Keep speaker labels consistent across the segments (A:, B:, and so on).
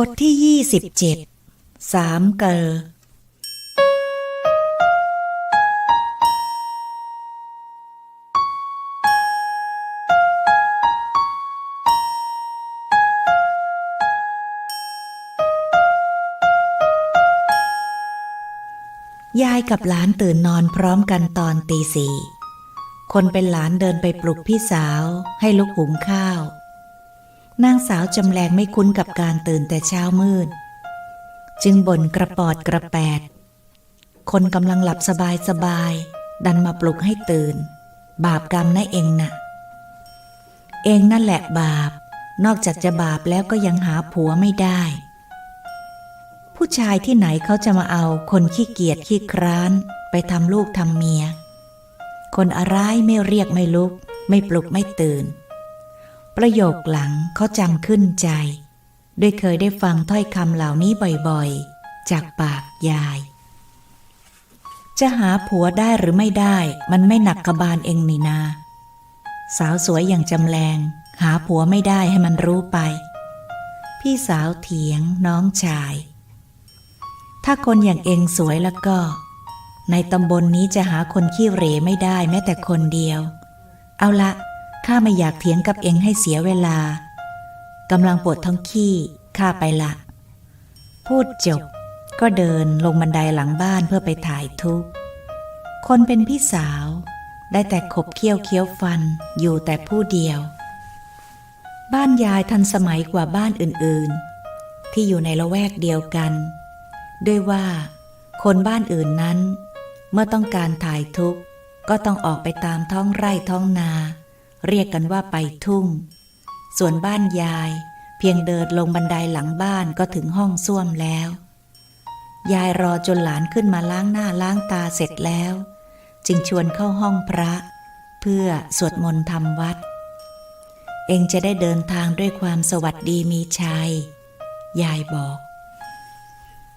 A: บทที่ยี่สิบเจ็ดสามเกลยายกับหลานตื่นนอนพร้อมกันตอนตีสี่ คนเป็นหลานเดินไปปลุกพี่สาวให้ลุกหุงข้าว นางสาวจำแรงไม่คุ้นกับการตื่นแต่เช้ามืด จึงบ่นกระปอดกระแปด คนกำลังหลับสบายสบาย ดันมาปลุกให้ตื่น บาปกรรมนะเองน่ะ เองนั่นแหละบาป นอกจากจะบาปแล้วก็ยังหาผัวไม่ได้ ผู้ชายที่ไหนเขาจะมาเอาคนขี้เกียจขี้คร้านไปทำลูกทำเมีย คนอะไรไม่เรียกไม่ลุก ไม่ปลุกไม่ตื่น ประโยคหลังเขาจำขึ้นใจ ด้วยเคยได้ฟังถ้อยคำเหล่านี้บ่อยๆ จากปากยาย จะหาผัวได้หรือไม่ได้มันไม่หนักกระบาลเองนี่นา สาวสวยอย่างจำแรง หาผัวไม่ได้ให้มันรู้ไป พี่สาวเถียงน้องชาย ถ้าคนอย่างเองสวยแล้วก็ ในตำบลนนี้จะหาคนขี้เหร่ไม่ได้แม้แต่คนเดียว เอาละ ข้าไม่อยากเถียงกับเองให้เสียเวลากำลังปวดท้องขี้ข้าไปละ พูดจบ ก็เดินลงบันไดหลังบ้านเพื่อไปถ่ายทุกข์ คนเป็นพี่สาว ได้แต่ขบเคี้ยวเคี้ยวฟันอยู่แต่ผู้เดียว บ้านยายทันสมัยกว่าบ้านอื่นๆ ที่อยู่ในละแวกเดียวกัน ด้วยว่า คนบ้านอื่นนั้น เมื่อต้องการถ่ายทุกข์ ก็ต้องออกไปตามท้องไร่ท้องนา เรียกกันว่าไปทุ่ง ส่วนบ้านยาย เพียงเดินลงบันไดหลังบ้านก็ถึงห้องส้วมแล้ว ยายรอจนหลานขึ้นมาล้างหน้าล้างตาเสร็จแล้ว จึงชวนเข้าห้องพระ เพื่อสวดมนต์ทำวัด เองจะได้เดินทางด้วยความสวัสดีมีชัย ยายบอก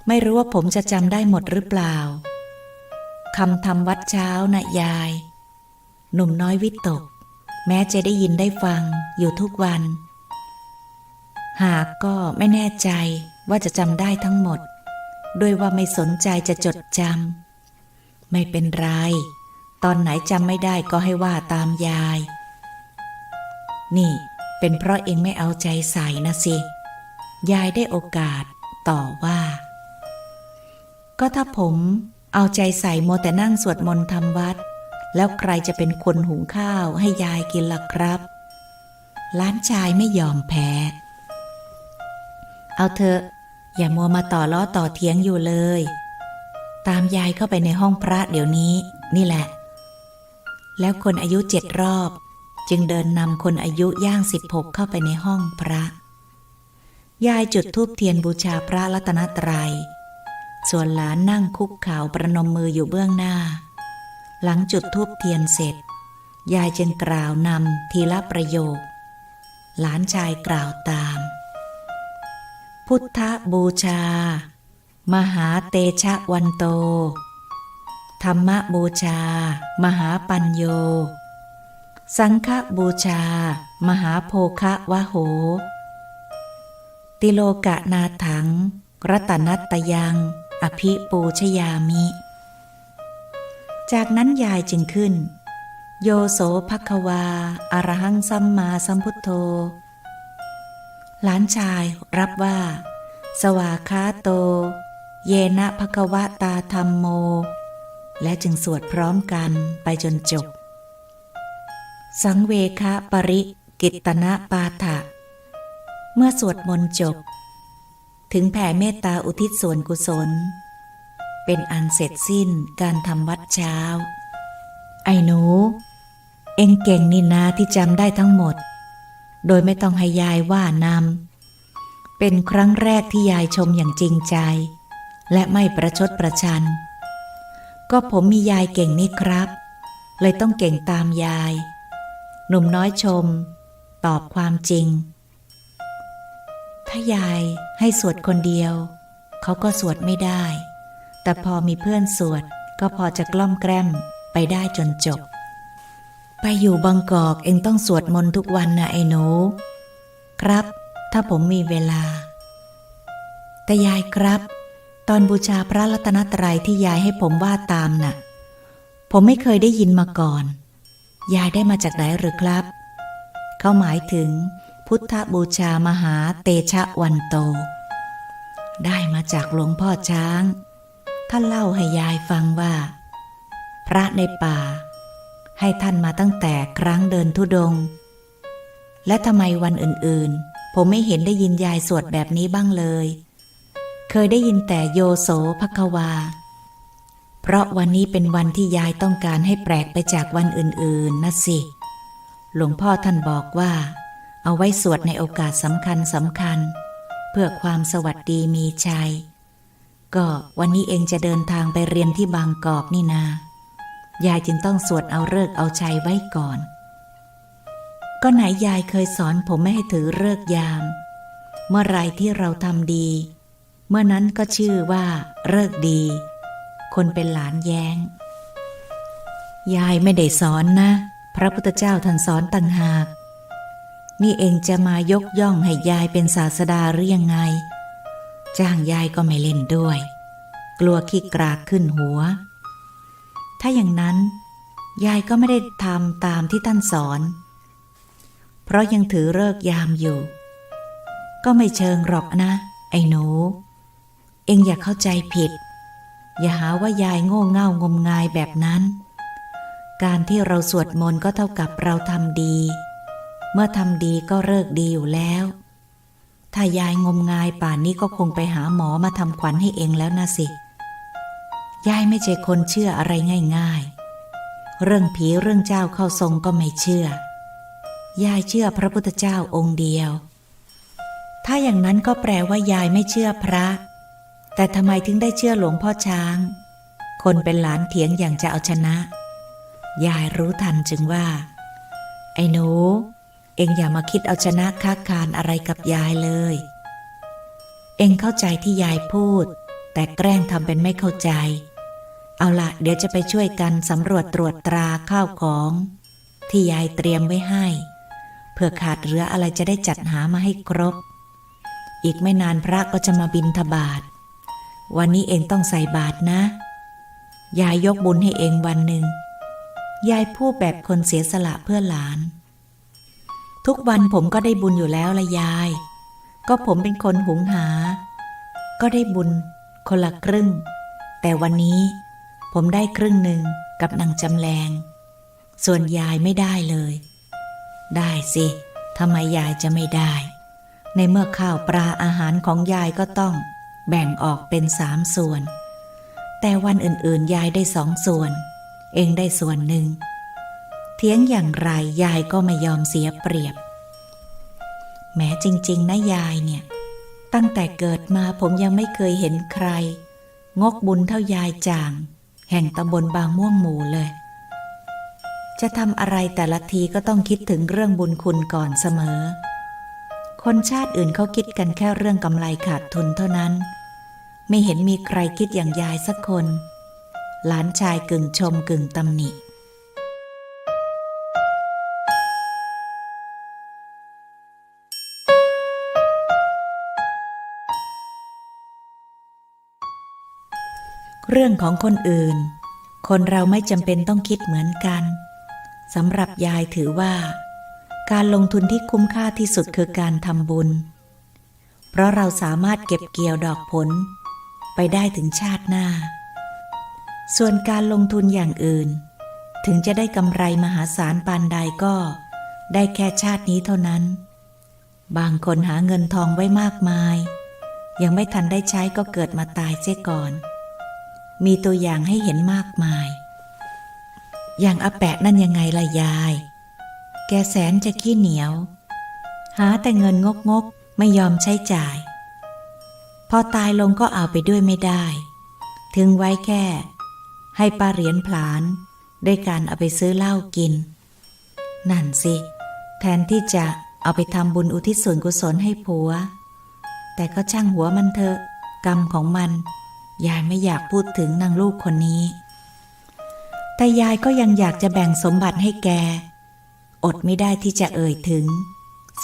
A: ไม่รู้ว่าผมจะจำได้หมดหรือเปล่าคำทำวัดเช้านะยาย หนุ่มน้อยวิตก แม้จะได้ยินได้ฟังอยู่ทุกวัน หากก็ไม่แน่ใจว่าจะจำได้ทั้งหมด ด้วยว่าไม่สนใจจะจดจำไม่เป็นไร ตอนไหนจำไม่ได้ก็ให้ว่าตามยาย นี่เป็นเพราะเองไม่เอาใจใส่นะสิ ยายได้โอกาสต่อว่า ก็ถ้าผมเอาใจใส่โมแต่นั่งสวดมนต์ทำวัด แล้วใครจะเป็นคนหุงข้าวให้ยายกินล่ะครับ ล้านชายไม่ยอมแพ้ เอาเถอะ อย่ามัวมาต่อล้อต่อเทียงอยู่เลย ตามยายเข้าไปในห้องพระเดี๋ยวนี้ นี่แหละ แล้วคนอายุเจ็ดรอบ จึงเดินนำคนอายุย่างสิบหกเข้าไปในห้องพระ ยายจุดธูปเทียนบูชาพระรัตนตรยัย ส่วนหลานนั่งคุกเข่าประนมมืออยู่เบื้องหน้า หลังจุดธูปเทียนเสร็จ ยายจึงกล่าวนำทีละประโยค หลานชายกล่าวตาม พุทธบูชา มหาเตชะวันโต ธรรมบูชา มหาปัญโย สังฆบูชา มหาโภคะวะโห ติโลกะนาถัง รัตนัตยัง อภิปูชยามิ จากนั้นยายจึงขึ้น โยโสภควาอรหังสัมมาสัมพุทโธ หลานชายรับว่า สวาคาโต เยนะภควตาธรรมโม และจึงสวดพร้อมกันไปจนจบ สังเวคะปริกิตตนะปาฐะเมื่อสวดมนต์จบ ถึงแผ่เมตตาอุทิศส่วนกุศล เป็นอันเสร็จสิ้นการทำวัดเช้า ไอ้หนู เอ็งเก่งนี่นาที่จำได้ทั้งหมด โดยไม่ต้องให้ยายว่านำเป็นครั้งแรกที่ยายชมอย่างจริงใจ และไม่ประชดประชัน ก็ผมมียายเก่งนี่ครับ เลยต้องเก่งตามยาย หนุ่มน้อยชม ตอบความจริง ถ้ายายให้สวดคนเดียว เขาก็สวดไม่ได้ แต่พอมีเพื่อนสวดก็พอจะกล้อมแกล้มไปได้จนจบ ไปอยู่บางกอกเองต้องสวดมนต์ทุกวันนะไอ้หนู ครับ ถ้าผมมีเวลา แต่ยายครับ ตอนบูชาพระรัตนตรัยที่ยายให้ผมว่าตามน่ะ ผมไม่เคยได้ยินมาก่อน ยายได้มาจากไหนหรือครับ เขาหมายถึง พุทธบูชามหาเตชะวันโต ได้มาจากหลวงพ่อช้าง ท่านเล่าให้ยายฟังว่า พระในป่า ให้ท่านมาตั้งแต่ครั้งเดินทุดง และทำไมวันอื่นๆ ผมไม่เห็นได้ยินยายสวดแบบนี้บ้างเลย เคยได้ยินแต่โยโสภควา เพราะวันนี้เป็นวันที่ยายต้องการให้แปลกไปจากวันอื่นๆนะสิ หลวงพ่อท่านบอกว่า เอาไว้สวดในโอกาสสำคัญสำคัญ เพื่อความสวัสดีมีชัย ก็วันนี้เองจะเดินทางไปเรียนที่บางกอกนี่นา ยายจึงต้องสวดเอาเลิกเอาชัยไว้ก่อน ก็ไหนยายเคยสอนผมไม่ให้ถือเลิกยาม เมื่อไรที่เราทำดี เมื่อนั้นก็ชื่อว่าเลิกดี คนเป็นหลานแย้ง ยายไม่ได้สอนนะ พระพุทธเจ้าท่านสอนต่างหาก นี่เองจะมายกย่องให้ยายเป็นศาสดาหรือยังไง จ้างยายก็ไม่เล่นด้วย กลัวขี้กรากขึ้นหัว ถ้าอย่างนั้น ยายก็ไม่ได้ทำตามที่ท่านสอน เพราะยังถือเลิกยามอยู่ ก็ไม่เชิงหรอกนะ ไอ้หนู เองอย่าเข้าใจผิด อย่าหาว่ายายโง่เง่างมงายแบบนั้น การที่เราสวดมนต์ก็เท่ากับเราทำดี เมื่อทำดีก็เลิกดีอยู่แล้ว ถ้ายายงมงายป่านนี้ก็คงไปหาหมอมาทำขวัญให้เองแล้วนะสิ ยายไม่ใช่คนเชื่ออะไรง่าย ๆ เรื่องผีเรื่องเจ้าเข้าทรงก็ไม่เชื่อ ยายเชื่อพระพุทธเจ้าองค์เดียว ถ้าอย่างนั้นก็แปลว่ายายไม่เชื่อพระ แต่ทำไมถึงได้เชื่อหลวงพ่อช้าง คนเป็นหลานเถียงอย่างจะเอาชนะ ยายรู้ทันจึงว่า ไอ้หนู เองอย่ามาคิดเอาชนะค้าคานอะไรกับยายเลย เองเข้าใจที่ยายพูด แต่แกล้งทำเป็นไม่เข้าใจ เอาละเดี๋ยวจะไปช่วยกันสำรวจตรวจตราข้าวของ ที่ยายเตรียมไว้ให้ เพื่อขาดเหลืออะไรจะได้จัดหามาให้ครบ อีกไม่นานพระก็จะมาบินทบาท วันนี้เองต้องใส่บาตรนะ ยายยกบุญให้เองวันหนึ่งยายพูดแบบคนเสียสละเพื่อหลาน ทุกวันผมก็ได้บุญอยู่แล้วละยาย ก็ผมเป็นคนหุงหา ก็ได้บุญ คนละครึ่ง แต่วันนี้ผมได้ครึ่งหนึ่งกับนางจำแรง ส่วนยายไม่ได้เลย ได้สิทำไมยายจะไม่ได้ ในเมื่อข้าวปลาอาหารของยายก็ต้อง แบ่งออกเป็นสามส่วน แต่วันอื่นๆยายได้สองส่วน เองได้ส่วนหนึ่ง เทียงอย่างไรยายก็ไม่ยอมเสียเปรียบ แม้จริง ๆ นะยายเนี่ย ตั้งแต่เกิดมาผมยังไม่เคยเห็นใคร งกบุญเท่ายายจาง แห่งตำบลบางม่วงหมู่เลย จะทำอะไรแต่ละทีก็ต้องคิดถึงเรื่องบุญคุณก่อนเสมอ คนชาติอื่นเขาคิดกันแค่เรื่องกำไรขาดทุนเท่านั้น ไม่เห็นมีใครคิดอย่างยายสักคน หลานชายกึ่งชมกึ่งตำหนิ เรื่องของคนอื่น คนเราไม่จำเป็นต้องคิดเหมือนกันสำหรับยายถือว่า การลงทุนที่คุ้มค่าที่สุดคือการทำบุญ เพราะเราสามารถเก็บเกี่ยวดอกผล ไปได้ถึงชาติหน้า ส่วนการลงทุนอย่างอื่น ถึงจะได้กำไรมหาศาลปานใดก็ได้แค่ชาตินี้เท่านั้น บางคนหาเงินทองไว้มากมาย ยังไม่ทันได้ใช้ก็เกิดมาตายเสียก่อน มีตัวอย่างให้เห็นมากมาย อย่างอาแปะนั่นยังไงล่ะยาย แกแสนจะขี้เหนียว หาแต่เงินงกงกไม่ยอมใช้จ่าย พอตายลงก็เอาไปด้วยไม่ได้ ถึงไว้แค่ ให้ป้าเหรียญผลานด้วยการเอาไปซื้อเหล้ากิน นั่นสิ แทนที่จะเอาไปทำบุญอุทิศส่วนกุศลให้ผัว แต่ก็ช่างหัวมันเถอะ กรรมของมัน ยายไม่อยากพูดถึงนางลูกคนนี้ แต่ยายก็ยังอยากจะแบ่งสมบัติให้แก อดไม่ได้ที่จะเอ่ยถึง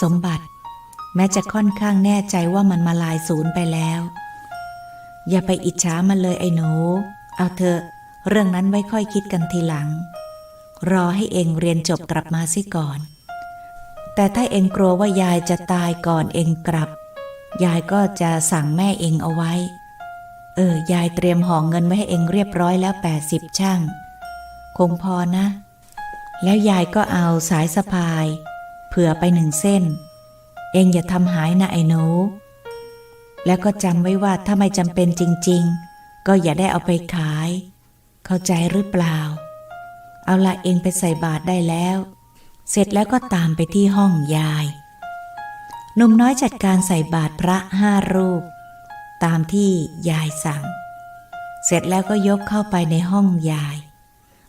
A: สมบัติ แม้จะค่อนข้างแน่ใจว่ามันมาลายศูนย์ไปแล้ว อย่าไปอิจฉามันเลยไอ้หนู เอาเถอะ เรื่องนั้นไว้ค่อยคิดกันทีหลัง รอให้เองเรียนจบกลับมาสิก่อน แต่ถ้าเองกลัวว่ายายจะตายก่อนเองกลับ ยายก็จะสั่งแม่เองเอาไว้ เออ ยายเตรียมห่องเงินไว้ให้เองเรียบร้อยแล้วแปดสิบช่าง คงพอนะ แล้วยายก็เอาสายสะพาย เผื่อไปหนึ่งเส้น เองอย่าทำหายนะไอ้หนูแล้วก็จำไว้ว่าถ้าไม่จำเป็นจริง ๆ ก็อย่าได้เอาไปขาย เข้าใจหรือเปล่า เอาละเองไปใส่บาตรได้แล้ว เสร็จแล้วก็ตามไปที่ห้องยายหนุ่มน้อยจัดการใส่บาตรพระห้ารูป ตามที่ยายสั่ง เสร็จแล้วก็ยกเข้าไปในห้องยาย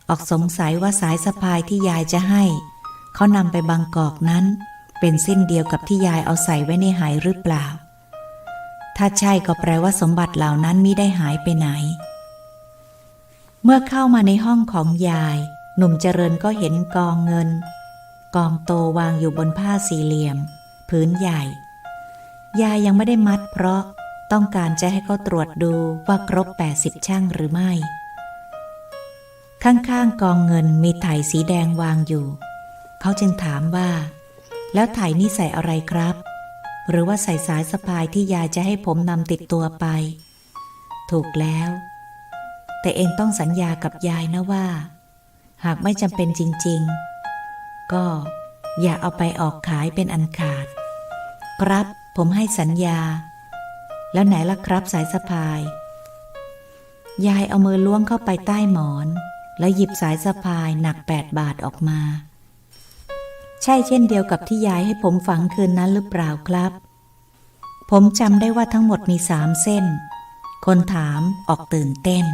A: ออกสงสัยว่าสายสะพายที่ยายจะให้ เขานำไปบางกอกนั้น เป็นเส้นเดียวกับที่ยายเอาใส่ไว้ในหายหรือเปล่า ถ้าใช่ก็แปลว่าสมบัติเหล่านั้นมิได้หายไปไหน เมื่อเข้ามาในห้องของยาย หนุ่มเจริญก็เห็นกองเงิน กองโตวางอยู่บนผ้าสี่เหลี่ยมพื้นใหญ่ ยายยังไม่ได้มัดเพราะ ต้องการจะให้เขาตรวจดูว่าครบ 80 ช่างหรือไม่ ข้างๆกองเงินมีไถ่สีแดงวางอยู่ เขาจึงถามว่า แล้วไถ่นี่ใส่อะไรครับ หรือว่าใส่สายสะพายที่ยายจะให้ผมนำติดตัวไป ถูกแล้ว แต่เองต้องสัญญากับยายนะว่า หากไม่จำเป็นจริง ๆ ก็อย่าเอาไปออกขายเป็นอันขาด ครับผมให้สัญญา แล้วไหนล่ะครับสายสะพาย ยายเอามือล้วงเข้าไปใต้หมอน แล้วหยิบสายสะพายหนักแปดบาทออกมา ใช่เช่นเดียวกับที่ยายให้ผมฝังคืนนั้นหรือเปล่าครับ ผมจำได้ว่าทั้งหมดมีสามเส้น คนถามออกตื่นเต้น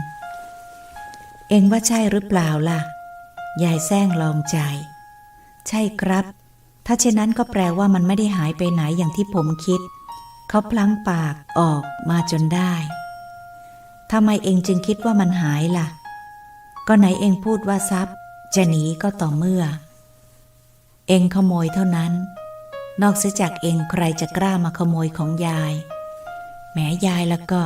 A: เองว่าใช่หรือเปล่าล่ะ ยายแซงลองใจ ใช่ครับ ถ้าเช่นนั้นก็แปลว่ามันไม่ได้หายไปไหนอย่างที่ผมคิด เขาพลั้งปากออกมาจนได้ทำไมเองจึงคิดว่ามันหายล่ะ ก็ไหนเองพูดว่าทรัพย์ จะหนีก็ต่อเมื่อ เองขโมยเท่านั้น นอกเสียจากเองใครจะกล้ามาขโมยของยายแหมยายแล้วก็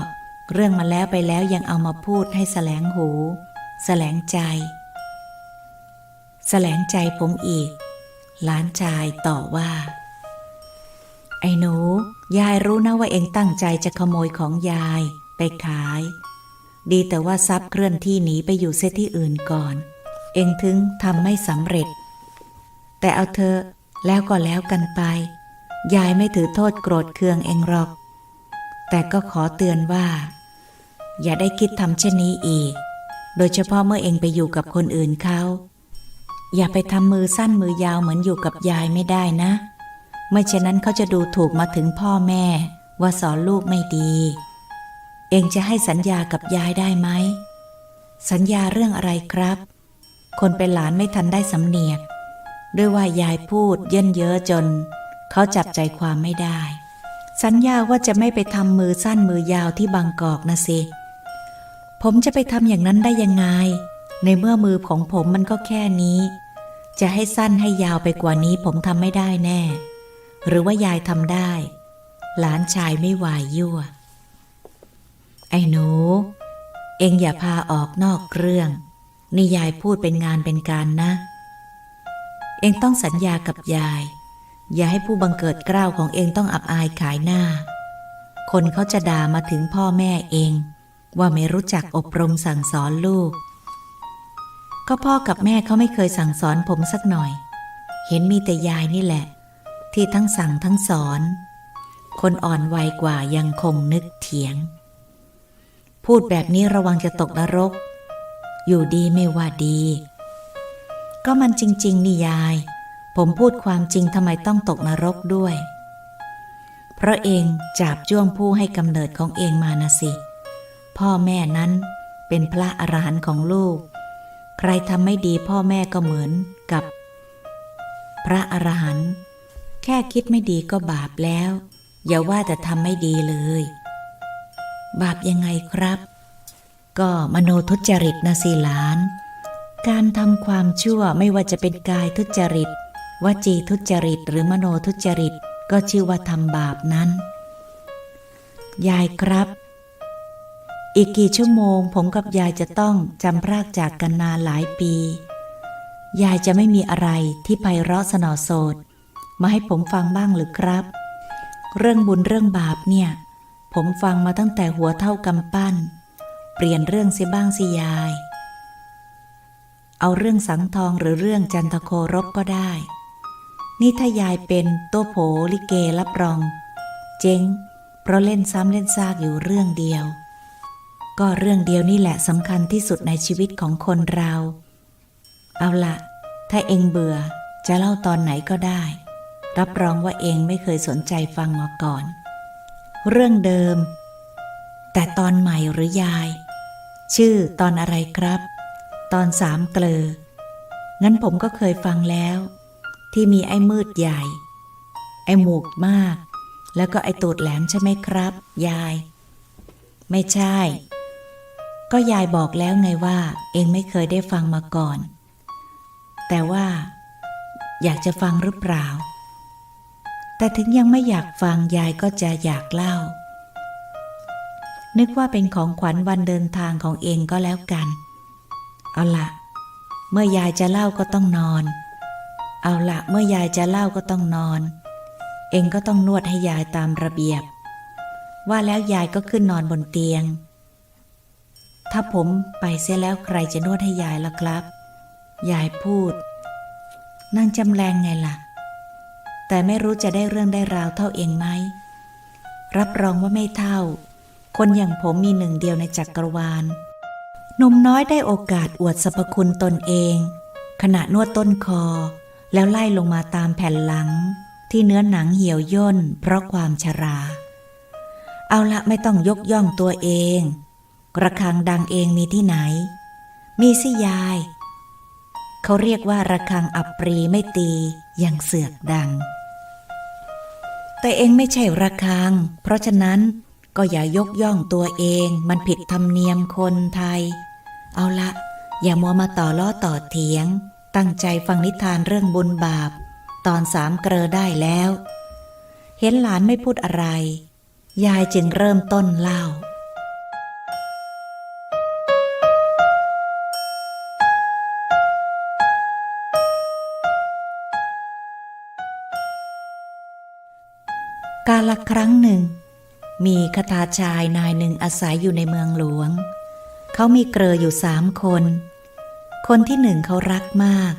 A: เรื่องมาแล้วไปแล้วยังเอามาพูดให้แสลงหูแสลงใจแสลงใจผมอีก หลานชายต่อว่า ไอ้หนู ยายรู้นะว่าเองตั้งใจจะขโมยของยายไปขาย ดีแต่ว่าทรัพย์เคลื่อนที่หนีไปอยู่เสียที่อื่นก่อน เองถึงทำไม่สำเร็จ แต่เอาเธอแล้วก็แล้วกันไป ยายไม่ถือโทษโกรธเคืองเองหรอก แต่ก็ขอเตือนว่า อย่าได้คิดทำเช่นนี้อีก โดยเฉพาะเมื่อเองไปอยู่กับคนอื่นเขา อย่าไปทำมือสั้นมือยาวเหมือนอยู่กับยายไม่ได้นะ ไม่เช่นนั้นเขาจะดูถูกมาถึงพ่อแม่ ว่าสอนลูกไม่ดี เองจะให้สัญญากับยายได้ไหม สัญญาเรื่องอะไรครับ คนเป็นหลานไม่ทันได้สำเนียก ด้วยว่ายายพูดเยินเยอะจน เขาจับใจความไม่ได้ สัญญาว่าจะไม่ไปทำมือสั้นมือยาวที่บางกอกนะสิ ผมจะไปทำอย่างนั้นได้ยังไง ในเมื่อมือของผมมันก็แค่นี้ จะให้สั้นให้ยาวไปกว่านี้ผมทำไม่ได้แน่ หรือว่ายายทำได้ หลานชายไม่วายยั่ว ไอ้หนู เอ็งอย่าพาออกนอกเรื่อง นี่ยายพูดเป็นงานเป็นการนะ เอ็งต้องสัญญากับยาย อย่าให้ผู้บังเกิดเกล้าวของเองต้องอับอายขายหน้า คนเขาจะด่ามาถึงพ่อแม่เอง ว่าไม่รู้จักอบรมสั่งสอนลูก ก็พ่อกับแม่เขาไม่เคยสั่งสอนผมสักหน่อย เห็นมีแต่ยายนี่แหละ ที่ทั้งสั่งทั้งสอน คนอ่อนวัยกว่ายังคงนึกเถียง พูดแบบนี้ระวังจะตกนรก อยู่ดีไม่ว่าดี ก็มันจริง ๆ นี่ยาย ผมพูดความจริงทำไมต้องตกนรกด้วย เพราะเองจับจ้วงผู้ให้กำเนิดของเองมานะสิ พ่อแม่นั้นเป็นพระอรหันต์ของลูก ใครทำไม่ดีพ่อแม่ก็เหมือนกับ พระอรหันต์ แค่คิดไม่ดีก็บาปแล้ว อย่าว่าแต่ทำไม่ดีเลย บาปยังไงครับ ก็มโนทุจริตนะสิหลาน การทำความชั่วไม่ว่าจะเป็นกายทุจริต วจีทุจริตหรือมโนทุจริต ก็ชื่อว่าทำบาปนั้น ยายครับ อีกกี่ชั่วโมงผมกับยายจะต้องจำพรากจากกันนานหลายปี ยายจะไม่มีอะไรที่ไพเราะสนอโสด มาให้ผมฟังบ้างหรือครับ เรื่องบุญเรื่องบาปเนี่ย ผมฟังมาตั้งแต่หัวเท่ากำปั้น เปลี่ยนเรื่องเสียบ้างสิยาย เอาเรื่องสังทองหรือเรื่องจันทโครบก็ได้ นี่ถ้ายายเป็นตัวโผลิเกรับรอง เจ๊งเพราะเล่นซ้ำเล่นซากอยู่เรื่องเดียว ก็เรื่องเดียวนี่แหละสำคัญที่สุดในชีวิตของคนเรา เอาละถ้าเองเบื่อจะเล่าตอนไหนก็ได้ รับรองว่าเองไม่เคยสนใจฟังมาก่อน เรื่องเดิม แต่ตอนใหม่หรือยาย ชื่อตอนอะไรครับ ตอนสามเกลองั้นผมก็เคยฟังแล้ว ที่มีไอ้มืดใหญ่ ไอ้หมูกมาก แล้วก็ไอ้ตูดแหลมใช่ไหมครับ ยาย ไม่ใช่ ก็ยายบอกแล้วไงว่า เองไม่เคยได้ฟังมาก่อน แต่ว่า อยากจะฟังหรือเปล่า แต่ถึงยังไม่อยากฟังยายก็จะอยากเล่า นึกว่าเป็นของขวัญวันเดินทางของเองก็แล้วกัน เอาละเมื่อยายจะเล่าก็ต้องนอน เอาละเมื่อยายจะเล่าก็ต้องนอน เองก็ต้องนวดให้ยายตามระเบียบ ว่าแล้วยายก็ขึ้นนอนบนเตียง ถ้าผมไปเสียแล้วใครจะนวดให้ยายล่ะครับ ยายพูด นั่งจำแรงไงล่ะ แต่ไม่รู้จะได้เรื่องได้ราวเท่าเองไหม รับรองว่าไม่เท่า คนอย่างผมมีหนึ่งเดียวในจักรวาลหนุ่มน้อยได้โอกาสอวดสรรพคุณตนเอง ขณะนวดต้นคอ แล้วไล่ลงมาตามแผ่นหลัง ที่เนื้อหนังเหี่ยวย่น เพราะความชรา เอาละไม่ต้องยกย่องตัวเองกระคังดังเองมีที่ไหน มีสิยาย เขาเรียกว่าระคังอับปรีไม่ตียังเสือกดัง แต่เองไม่ใช่ระคัง เพราะฉะนั้นก็อย่ายกย่องตัวเองมันผิดธรรมเนียมคนไทย เอาละ อย่ามัวมาต่อล้อต่อเถียง ตั้งใจฟังนิทานเรื่องบุญบาป ตอนสามเกลอได้แล้ว เห็นหลานไม่พูดอะไร ยายจึงเริ่มต้นเล่า กาลครั้งหนึ่ง มีคทาชายนายหนึ่งอาศัยอยู่ในเมืองหลวง เขามีเกลออยู่สามคน คนที่หนึ่งเขารักมาก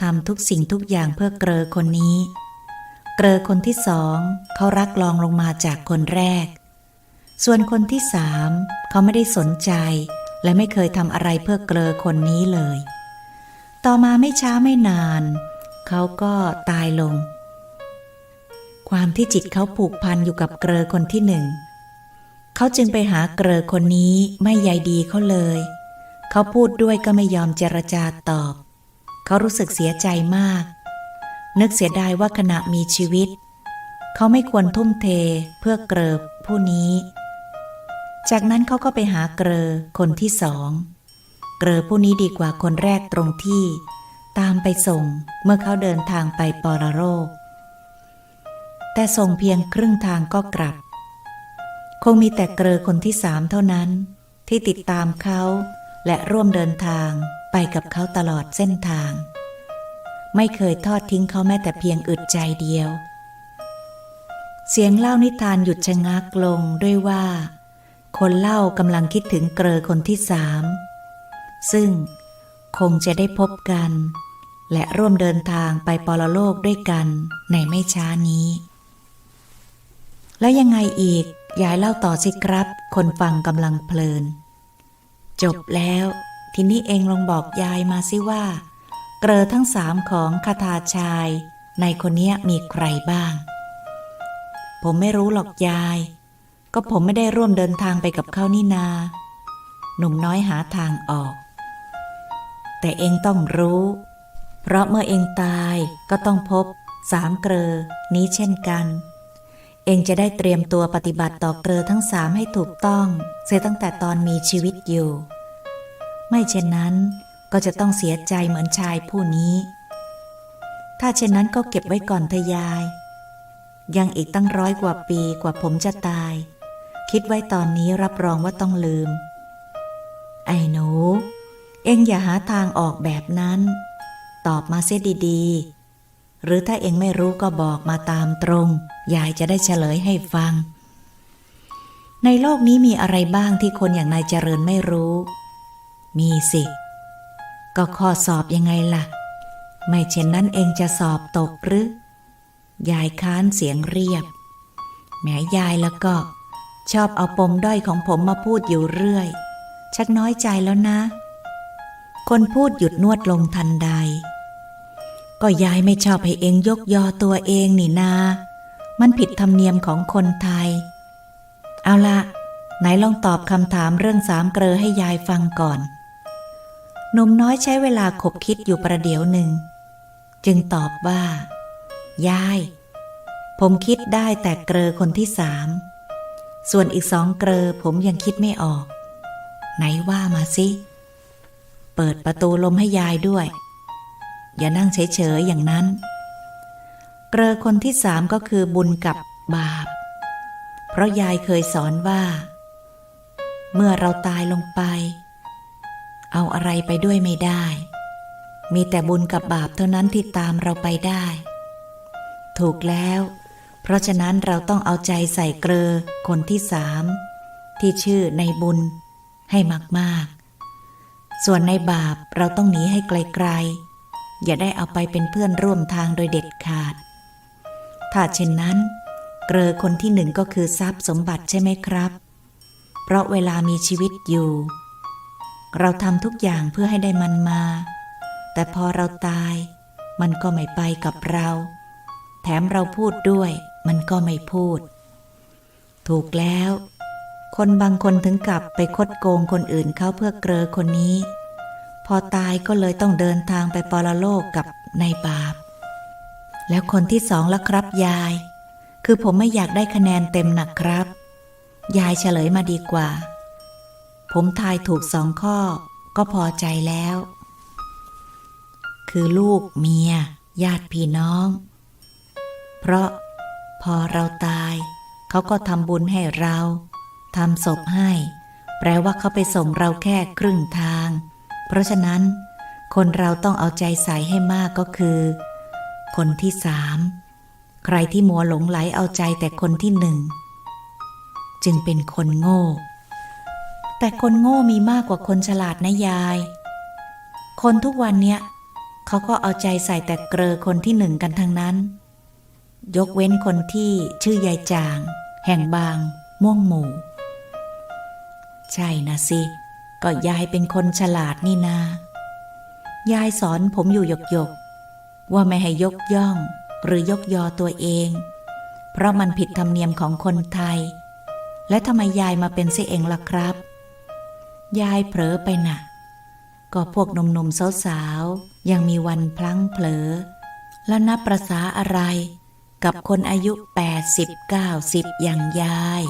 A: ทำทุกสิ่งทุกอย่างเพื่อเกลอคนนี้ เกลอคนที่สองเขารักลองลงมาจากคนแรก ส่วนคนที่สามเขาไม่ได้สนใจ และไม่เคยทำอะไรเพื่อเกลอคนนี้เลย ต่อมาไม่ช้าไม่นาน เขาก็ตายลง ความที่จิตเขาผูกพันอยู่กับเกลอคนที่หนึ่ง เขาจึงไปหาเกลอคนนี้ไม่ใยดีเขาเลย เขาพูดด้วยก็ไม่ยอมเจรจาตอบ เขารู้สึกเสียใจมาก นึกเสียดายว่าขณะมีชีวิต เขาไม่ควรทุ่มเทเพื่อเกลอผู้นี้ จากนั้นเขาก็ไปหาเกลอคนที่สอง เกลอผู้นี้ดีกว่าคนแรกตรงที่ ตามไปส่งเมื่อเขาเดินทางไปปรโรค แต่ส่งเพียงครึ่งทางก็กลับ คงมีแต่เกลอคนที่สามเท่านั้น ที่ติดตามเขาและร่วมเดินทางไปกับเขาตลอดเส้นทาง ไม่เคยทอดทิ้งเขาแม้แต่เพียงอึดใจเดียว เสียงเล่านิทานหยุดชะงักลงด้วยว่า คนเล่ากำลังคิดถึงเกลอคนที่สามซึ่งคงจะได้พบกัน และร่วมเดินทางไปปรโลกด้วยกันในไม่ช้านี้ แล้วยังไงอีก ยายเล่าต่อสิครับ คนฟังกำลังเพลิน จบแล้ว ทีนี้เองลองบอกยายมาสิว่า เกลอทั้งสามของคาถาชาย ในคนเนี้ยมีใครบ้าง ผมไม่รู้หรอกยาย ก็ผมไม่ได้ร่วมเดินทางไปกับเขานี่นา หนุ่มน้อยหาทางออก แต่เองต้องรู้ เพราะเมื่อเองตายก็ต้องพบสามเกลอนี้เช่นกัน เองจะได้เตรียมตัวปฏิบัติต่อเกลอทั้งสามให้ถูกต้อง เสียตั้งแต่ตอนมีชีวิตอยู่ ไม่เช่นนั้นก็จะต้องเสียใจเหมือนชายผู้นี้ ถ้าเช่นนั้นก็เก็บไว้ก่อนเถอะยาย ยังอีกตั้งร้อยกว่าปีกว่าผมจะตาย คิดไว้ตอนนี้รับรองว่าต้องลืม ไอ้หนู เอ็งอย่าหาทางออกแบบนั้น ตอบมาเสียดีๆ หรือถ้าเองไม่รู้ก็บอกมาตามตรง ยายจะได้เฉลยให้ฟัง ในโลกนี้มีอะไรบ้างที่คนอย่างนายเจริญไม่รู้ มีสิ ก็ข้อสอบยังไงล่ะ ไม่เช่นนั้นเองจะสอบตกหรือ ยายค้านเสียงเรียบ แม้ยายแล้วก็ ชอบเอาปมด้อยของผมมาพูดอยู่เรื่อย ชักน้อยใจแล้วนะ คนพูดหยุดนวดลงทันใด ก็ยายไม่ชอบให้เองยกยอตัวเองนี่นา มันผิดธรรมเนียมของคนไทย เอาละไหนลองตอบคำถามเรื่องสามเกลอให้ยายฟังก่อนหนุ่มน้อยใช้เวลาขบคิดอยู่ประเดี๋ยวหนึ่ง จึงตอบว่า ยาย ผมคิดได้แต่เกลอคนที่สาม ส่วนอีกสองเกลอผมยังคิดไม่ออก ไหนว่ามาสิ เปิดประตูลมให้ยายด้วย อย่านั่งเฉยๆอย่างนั้น เกลอคนที่สามก็คือบุญกับบาป เพราะยายเคยสอนว่า เมื่อเราตายลงไป เอาอะไรไปด้วยไม่ได้ มีแต่บุญกับบาปเท่านั้นที่ตามเราไปได้ ถูกแล้ว เพราะฉะนั้นเราต้องเอาใจใส่เกลอคนที่สามที่ชื่อในบุญให้มากๆ ส่วนในบาปเราต้องหนีให้ไกลๆ อย่าได้เอาไปเป็นเพื่อนร่วมทางโดยเด็ดขาด ถ้าเช่นนั้น เกลอคนที่หนึ่งก็คือทรัพย์สมบัติใช่ไหมครับ เพราะเวลามีชีวิตอยู่ เราทำทุกอย่างเพื่อให้ได้มันมา แต่พอเราตาย มันก็ไม่ไปกับเรา แถมเราพูดด้วย มันก็ไม่พูด ถูกแล้ว คนบางคนถึงกับไปคดโกงคนอื่นเขาเพื่อเกลอคนนี้ พอตายก็เลยต้องเดินทางไปปรโลกกับในายบาป แล้วคนที่สองละครับยาย คือผมไม่อยากได้คะแนนเต็มหนักครับ ยายเฉลยมาดีกว่า ผมทายถูกสองข้อ ก็พอใจแล้ว คือลูกเมีย ญาติพี่น้อง เพราะพอเราตาย เขาก็ทำบุญให้เราทำศพให้ แปลว่าเขาไปส่งเราแค่ครึ่งทาง เพราะฉะนั้น คนเราต้องเอาใจใส่ให้มากก็คือ คนที่สามใครที่มัวหลงไหลเอาใจแต่คนที่หนึ่ง จึงเป็นคนโง่ แต่คนโง่มีมากกว่าคนฉลาดนะยาย คนทุกวันเนี้ยเขาก็เอาใจใส่แต่เกลอคนที่หนึ่งกันทั้งนั้น ยกเว้นคนที่ชื่อยายจาง แห่งบาง ม่วงหมู่ ใช่นะสิ ก็ยายเป็นคนฉลาดนี่นา ยายสอนผมอยู่หยกหยกว่าไม่ให้ยกย่องหรือยกยอตัวเอง เพราะมันผิดธรรมเนียมของคนไทย และทำไมยายมาเป็นเสียเองล่ะครับ ยายเผลอไปน่ะ ก็พวกหนุ่มๆสาวๆยังมีวันพลั้งเผลอ แล้วนับประษาอะไรกับคนอายุ 80 90 อย่างยาย